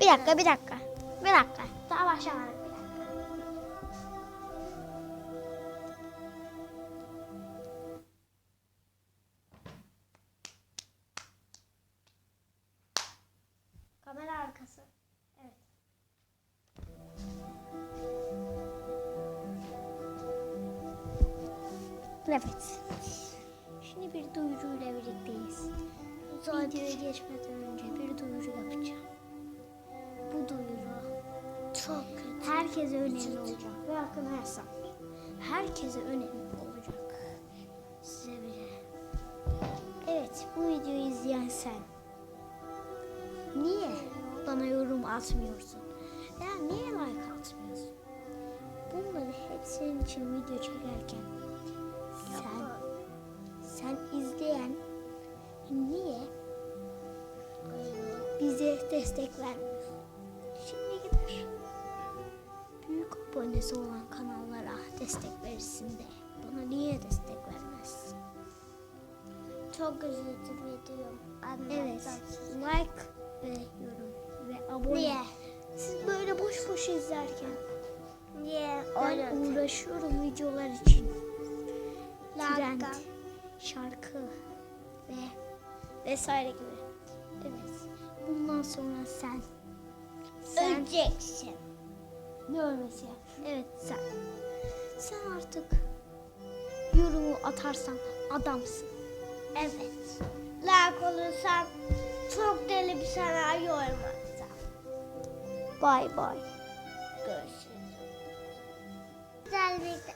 Bir dakika, bir dakika. Bir dakika. Daha başlamadık. Bir dakika. Kamera arkası. Evet. Evet. Şimdi bir duyuruyla birlikteyiz. Videoya geçmeden Herkese önemli olacak. Ve arkadaşlar herkese önemli olacak. Size bile. Evet bu videoyu izleyen sen. Niye bana yorum atmıyorsun? Ya niye like atmıyorsun? Bunları hep senin için video çekerken sen sen izleyen niye bize destek vermiyorsun? Abonesi olan kanallara destek verirsin de bana niye destek vermezsin? Çok üzüldüm video. Evet. Like ve yorum ve abone. Niye? Siz böyle boş boş izlerken Niye? ben Öyle. uğraşıyorum videolar için. Trend, şarkı ve vesaire gibi. Evet. Bundan sonra sen sen Öleceksin. ne ölmesi? Evet sen. Sen artık yorumu atarsan adamsın. Evet. Lak olursan çok deli bir senaryo olmazsa. Bay bay. Görüşürüz. Güzel bir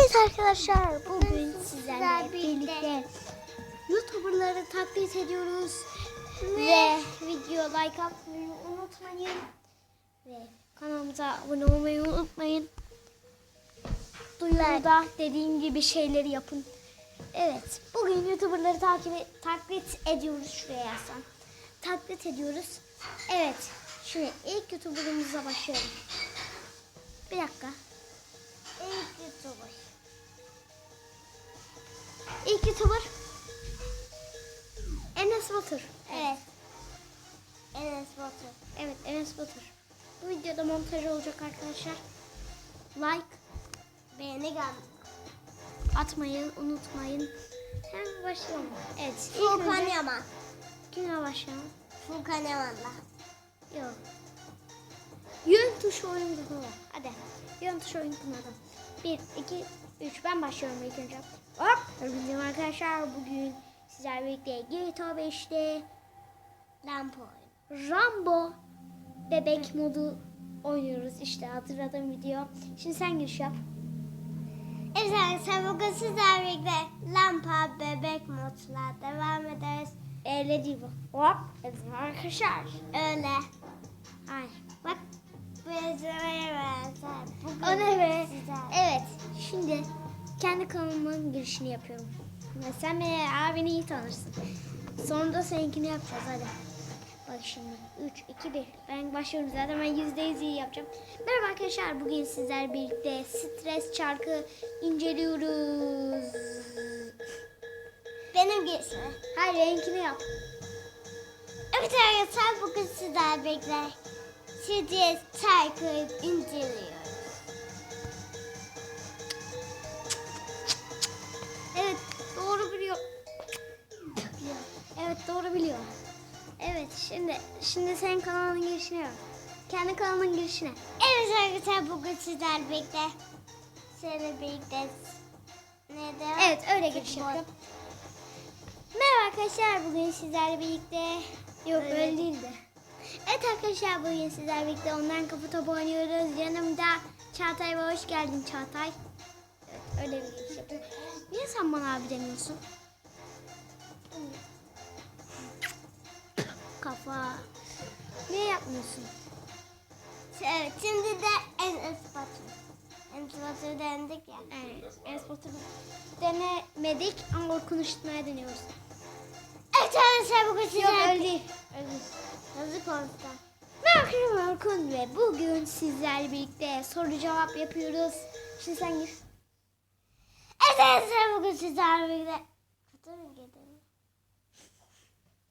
Evet arkadaşlar bugün Sizlerle birlikte YouTuber'ları taklit ediyoruz. ve video like atmayı unutmayın. Ve kanalımıza abone olmayı unutmayın. Duyuruda dediğim gibi şeyleri yapın. Evet, bugün YouTuber'ları takip taklit ediyoruz şuraya yazsam. Taklit ediyoruz. Evet, şimdi ilk YouTuber'ımıza başlayalım. Bir dakika. İlk YouTuber. İlk YouTuber Enes Batur. Evet. Enes Batur. Evet, Enes Batur. Bu videoda montaj olacak arkadaşlar. Like Beğeni gel. atmayı unutmayın. Hemen başlayalım. Evet. Furkan önce Yaman. Kimle başlayalım? Furkan Yaman'la. Yok. Yön tuşu oyun kanalı. Hadi. Yön tuşu oyun kanalı. 1, 2, 3. Ben başlıyorum ilk önce. Hop. Hepinize arkadaşlar. Bugün sizlerle birlikte GTA 5'te Lamp oyun. Rambo bebek modu oynuyoruz. İşte hatırladığım video. Şimdi sen giriş yap. Evet arkadaşlar bugün sizlerle birlikte lampa bebek modla devam ederiz. Öyle değil bu. Hop. Hepinize arkadaşlar. Öyle. Ay. Bak. Bugün O ne be? Evet. Şimdi kendi kanalımın girişini yapıyorum. Sen beni abini iyi tanırsın. Sonra da seninkini yapacağız hadi. Şimdi 3, 2, 1. Ben başlıyorum zaten ben %100 iyi yapacağım. Merhaba arkadaşlar. Bugün sizler birlikte stres çarkı inceliyoruz. Benim girişime. Hayır renkini yap. Evet arkadaşlar bugün sizlerle birlikte CDS çarkı inceliyoruz. Şimdi şimdi senin kanalının girişine yap. Kendi kanalının girişine. Evet arkadaşlar bugün sizlerle birlikte sizlerle birlikte ne de Evet öyle giriş. Merhaba arkadaşlar bugün sizlerle birlikte yok Öyle öyle değildi. Evet arkadaşlar bugün sizlerle birlikte online kapı topu oynuyoruz. Yanımda Çağatay var. Hoş geldin Çağatay. Evet öyle bir giriş yapıyorum. Niye sen bana abi demiyorsun? Kafa. Niye yapmıyorsun? Evet şimdi de Enes Batur. Enes Batur denedik ya. Evet, Enes denemedik ama Orkun ışıtmaya deniyoruz. Evet arkadaşlar bugün Yok sizlerle öyle değil. Öyle değil. Nasıl konuşacağım? Merhaba Orkun ve bugün sizlerle birlikte soru cevap yapıyoruz. Şimdi sen gir. Evet arkadaşlar bugün sizlerle birlikte Fotoğraf gidelim.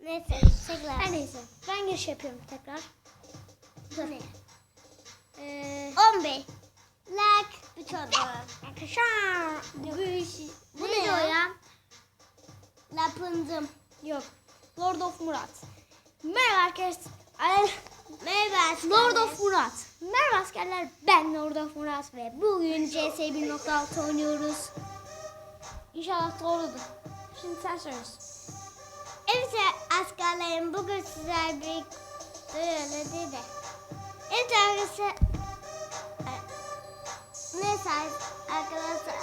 Neyse tekrar. Her neyse. Ben giriş yapıyorum tekrar. Ne? Ee, 11. Like butonu. arkadaşlar. Bu, Bu ne ne ya? o ya? Lapındım. Yok. Lord of Murat. Merhaba arkadaşlar. Merhaba. Lord of Murat. Merhaba askerler. Ben Lord of Murat ve bugün CS 1.6 oynuyoruz. İnşallah doğrudur. Şimdi sen söylüyorsun. Askerlerim bugün sizler bir öyle dedi. Evet arkadaşlar. Neyse arkadaşlar.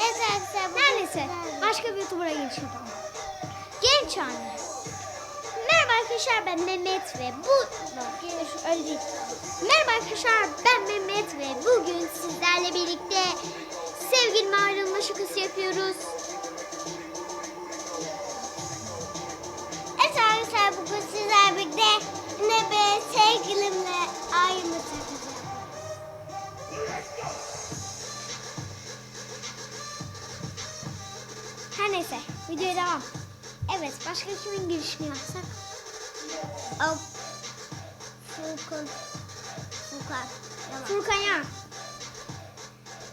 Evet arkadaşlar. sizlerle- Başka bir YouTuber'a yapalım. Genç anne. Merhaba arkadaşlar ben Mehmet ve bu... Öyle. Merhaba arkadaşlar ben Mehmet ve bugün sizlerle birlikte sevgilime ayrılma şakası yapıyoruz. Bugün sizler birlikte ne be sevgilimle aynı takacağım. Her neyse videoya devam. Evet başka kimin girişini yapsak? Al. Furkan. Furkan. Furkan ya.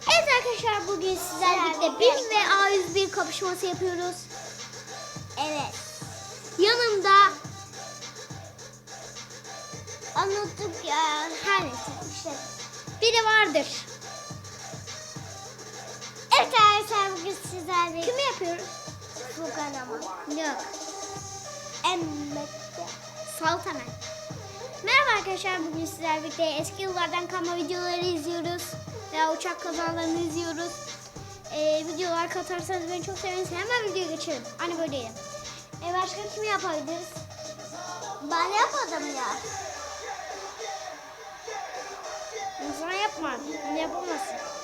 Evet arkadaşlar bugün sizlerle Sizlerle birlikte BİM ve A101 kapışması yapıyoruz. Evet. Yanımda Unuttuk ya. her neyse işte biri vardır. Evet arkadaşlar bugün sizler birlikte. Kimi yapıyoruz? Furkan ama. Yok. Emmette. Salt hemen. Merhaba arkadaşlar bugün sizlerle birlikte eski yıllardan kalma videoları izliyoruz. Veya uçak kazalarını izliyoruz. Ee, videolar katarsanız beni çok sevinirsin. Hemen videoya geçelim. Hani böyleydi. Ee, başka kimi yapabiliriz? Ben yapmadım ya. yapma. Bunu yapamazsın.